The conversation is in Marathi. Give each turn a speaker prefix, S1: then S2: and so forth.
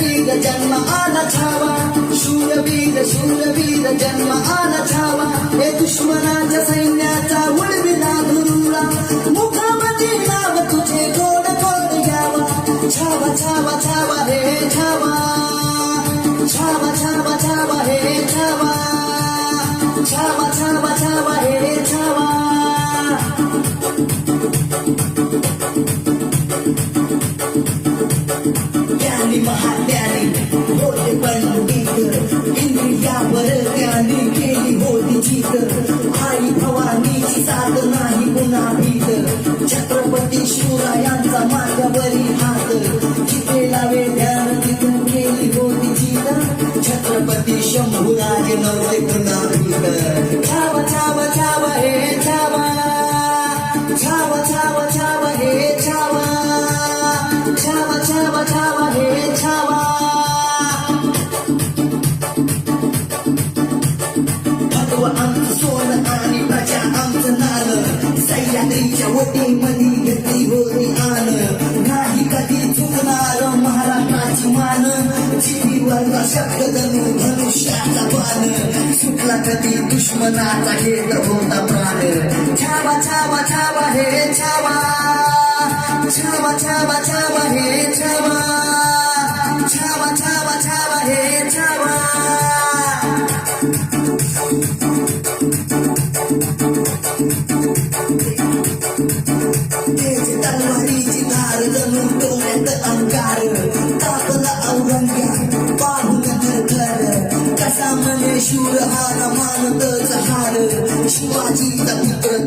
S1: शूरवीर जन्म आला छावा. शूरवीर शूरवीर जन्म आला छावा. हे दुश्मनाच्या सैन्याचा उडविला धुरुला मुखामध्ये नाव तुझे गोड गोड घ्यावा. छावा छावा छावा हे छावा. छावा छावा छावा हे छावा. छावा छावा छावा हे छावा. Thank you. महाज्ञानी होते पंडित इंद्रियावर ज्ञानी केली होती जीत आई भवानीची साथ नाही पुन्हा भीत. छत्रपती शिवरायांचा माझ्यावरी हात. जिथे लावे ध्यान तिथून केली होती जीत छत्रपती शंभूराजे नव्हते पुन्हा भीत. छाव छाव छाव हे छावा. छाव छाव छाव. सोन आणि प्रजा आमचं नाल सह्याद्रीच्या वटीमध्ये घेतली होती आन नाही कधी चुकणार महाराष्ट्राची मान जीवीवर शब्द जणू धनुष्याचा पान सुटला कधी दुश्मनाचा घेत होता प्राण छावा छावा छावा हे छावा छावा छावा छावा हे छावा. शूर आला मानतच हार. शिवाजीचा पुत्र